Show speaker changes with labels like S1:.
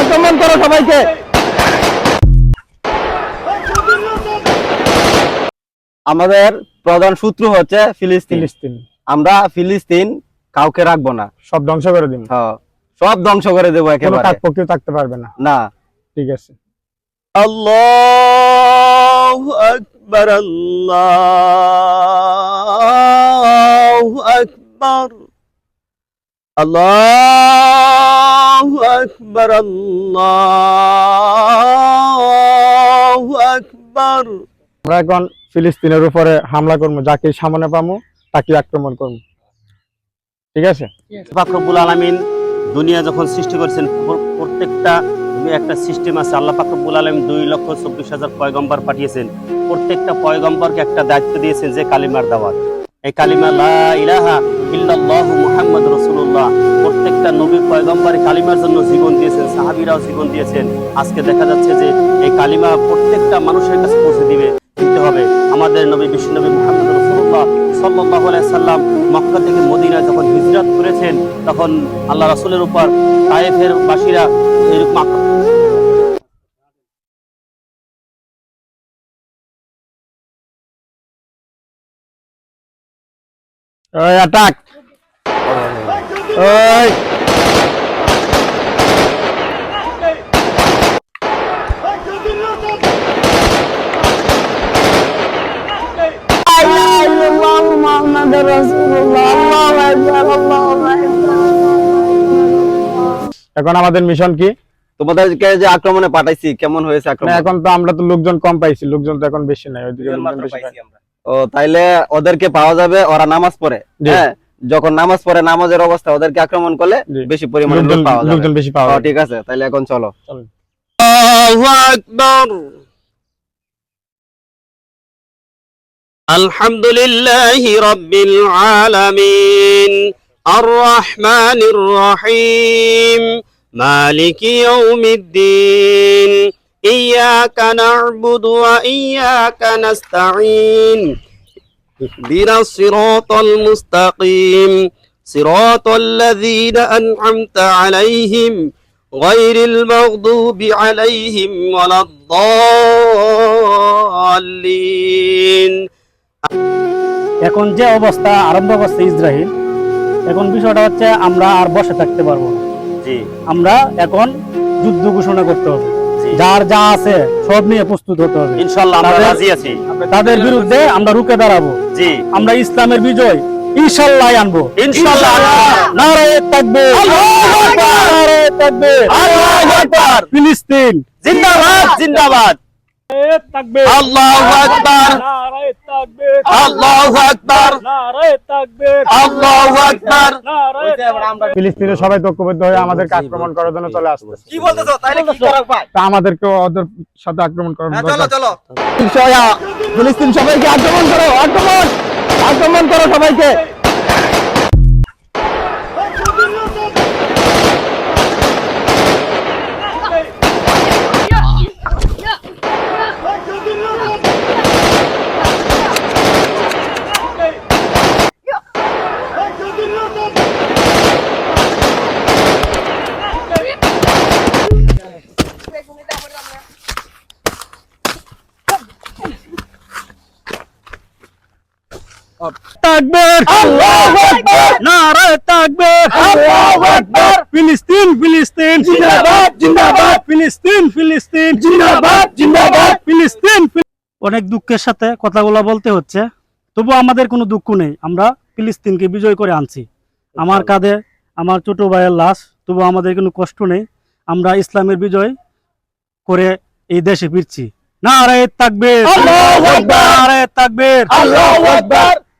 S1: আক্রমণ করো সবাইকে। আমাদের প্রধান সূত্র হচ্ছে ফিলিস্তিন।
S2: ফিলিস্তিন।
S1: আমরা ফিলিস্তিন কাউকে রাখব না।
S2: সব ধ্বংস করে দিন।
S1: হ্যাঁ, সব ধ্বংস করে দেবো একেবারে।
S2: থাকতে পারবে না।
S1: না।
S2: ঠিক আছে।
S1: আল্লাহু আকবার আল্লাহু আকবার। আল্লাহু আকবার আল্লাহু আকবার।
S2: আমরা এখন ফিলিস্তিনের উপরে হামলা করব যাকে সামনে পাবো তাকে আক্রমণ করব। ঠিক আছে?
S3: ফাকরবুল আলমিন দুনিয়া যখন সৃষ্টি করেছেন প্রত্যেকটা একটা সিস্টেম আছে। আল্লাহ ফাকরবুল আলম দুই লক্ষ চব্বিশ হাজার পয়গম্বর পাঠিয়েছেন। প্রত্যেকটা পয়গম্বরকে একটা দায়িত্ব দিয়েছেন যে কালিমার দাওয়াত। এই কালিমা লা ইলাহা প্রত্যেকটা নবী পয়গম্বর কালিমার জন্য জীবন দিয়েছেন, সাহাবীরাও জীবন দিয়েছেন। আজকে দেখা যাচ্ছে যে এই কালিমা প্রত্যেকটা মানুষের কাছে পৌঁছে দিবে, দিতে হবে। আমাদের নবী বিশ্বনবী মুহাম্মদ রাসূলুল্লাহ সাল্লাল্লাহু আলাইহি সাল্লাম মক্কা থেকে মদিনা যখন হিজরত করেছেন, তখন আল্লাহ রাসূলের উপর তায়েফের বাসীরা এরকম
S2: ওই অ্যাটাক ওই এখন আমাদের মিশন কি?
S1: তোমাদেরকে যে আক্রমণে পাঠাইছি কেমন হয়েছে আক্রমণ?
S2: এখন তো আমরা তো লোকজন কম পাইছি লোকজন তো এখন বেশি নাই ওইদিকে লোকজন বেশি পাই।
S1: ও তাইলে ওদেরকে পাওয়া যাবে ওরা নামাজ পড়ে। হ্যাঁ যখন নামাজ পড়ে নামাজের অবস্থা ওদেরকে আক্রমণ করলে বেশি পরিমাণে লোক পাওয়া যাবে।
S2: লোকজন বেশি পাওয়া
S1: ঠিক আছে তাইলে এখন চলো।
S2: আল্লাহু
S3: আকবার। আলহামদুলিল্লাহি রাব্বিল আলামিন। আর রহমানির রহিম। মালিকি ইয়াউমিদ্দিন। إياك نعبد وإياك نستعين اهدنا الصراط المستقيم صراط الذين أنعمت عليهم غير المغضوب عليهم ولا الضالين
S4: এখন যে অবস্থা আরম্ভ করছে ইসরায়েল এখন বিষয়টা হচ্ছে আমরা আর বসে থাকতে পারবো না
S3: জি
S4: আমরা এখন যুদ্ধ ঘোষণা করতে হবে
S3: জি
S4: যার যা আছে সব নিয়ে প্রস্তুত হতে হবে।
S3: ইনশাল্লাহ আমরা
S4: তাদের-
S3: রাজি আছি।
S4: তাদের বিরুদ্ধে আমরা রুখে দাঁড়াবো।
S3: জি।
S4: আমরা ইসলামের বিজয় ইনশাল্লাহ আনব।
S3: ইনশাল্লাহ
S4: নারায়ে তাকবীর। নারায়ে তাকবীর। ফিলিস্তিন।
S3: জিন্দাবাদ জিন্দাবাদ। আল্লাহু আকবার। আল্লাহু আকবার। আল্লাহু আকবার।
S2: ফিলিস্তিনের সবাই ঐক্যবদ্ধ হয়ে আমাদেরকে আক্রমণ করার জন্য চলে আসছে
S1: কি বলতেছো? তাইলে কি করা ভাই
S2: তা আমাদেরকে ওদের সাথে আক্রমণ করার
S1: হ্যাঁ। চলো ফিলিস্তিন সবাইকে আক্রমণ করো আক্রমণ! আক্রমণ করো সবাইকে।
S4: তাকবীর আল্লাহু আকবার। নারায়ে তাকবীর আল্লাহু আকবার। ফিলিস্তিন ফিলিস্তিন। জিন্দাবাদ জিন্দাবাদ। ফিলিস্তিন ফিলিস্তিন। জিন্দাবাদ জিন্দাবাদ। ফিলিস্তিন অনেক দুঃখের সাথে কথাগুলো বলতে হচ্ছে। তবু আমাদের কোনো দুঃখ নেই। আমরা ফিলিস্তিনকে বিজয় করে আনছি। আমার কাঁধে আমার ছোট ভাইয়ের লাশ। তবু আমাদের কোনো কষ্ট নেই। আমরা ইসলামের বিজয় করে এই দেশে ফিরছি। নারায়ে তাকবীর। আল্লাহু আকবার। নারায়ে তাকবীর। আল্লাহু আকবার।